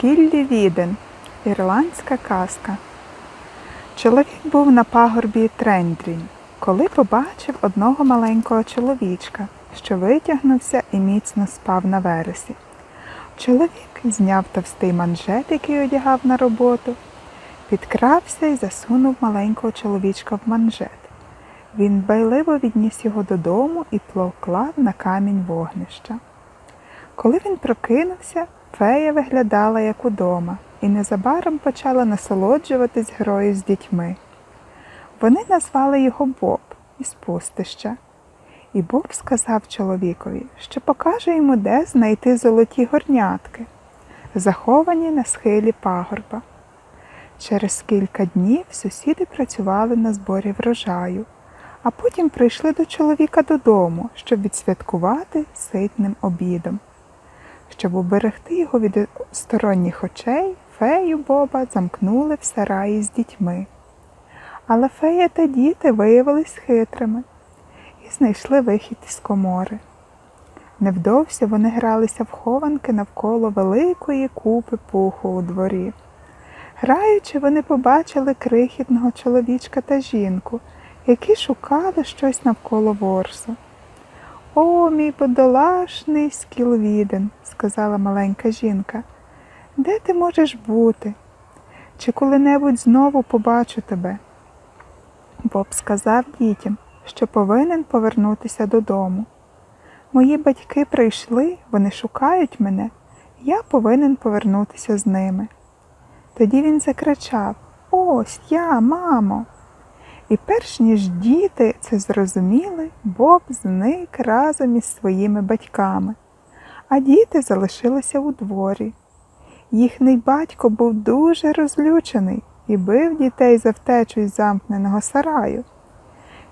Скіллі Віден. Ірландська казка. Чоловік був на пагорбі Трендрінь, коли побачив одного маленького чоловічка, що витягнувся і міцно спав на вересі. Чоловік зняв товстий манжет, який одягав на роботу, підкрався і засунув маленького чоловічка в манжет. Він байливо відніс його додому і поклав на камінь вогнища. Коли він прокинувся, фея виглядала як удома і незабаром почала насолоджуватись грою з дітьми. Вони назвали його Боб із пустища. І Боб сказав чоловікові, що покаже йому, де знайти золоті горнятки, заховані на схилі пагорба. Через кілька днів сусіди працювали на зборі врожаю, а потім прийшли до чоловіка додому, щоб відсвяткувати ситним обідом. Щоб уберегти його від сторонніх очей, фею Боба замкнули в сараї з дітьми. Але фея та діти виявились хитрими і знайшли вихід із комори. Невдовзі вони гралися в хованки навколо великої купи пуху у дворі. Граючи, вони побачили крихітного чоловічка та жінку, які шукали щось навколо ворсу. О, мій подолашний скілвіден, сказала маленька жінка. Де ти можеш бути? Чи коли-небудь знову побачу тебе? Боб сказав дітям, що повинен повернутися додому. Мої батьки прийшли, вони шукають мене, я повинен повернутися з ними. Тоді він закричав Ось я, мамо. І перш ніж діти це зрозуміли, Боб зник разом із своїми батьками, а діти залишилися у дворі. Їхній батько був дуже розлючений і бив дітей за втечу із замкненого сараю.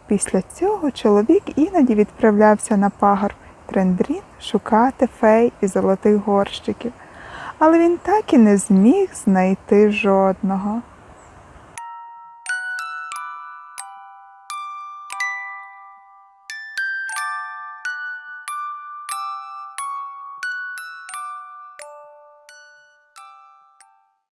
Після цього чоловік іноді відправлявся на пагорб Трендрін шукати фей і золотих горщиків, але він так і не зміг знайти жодного.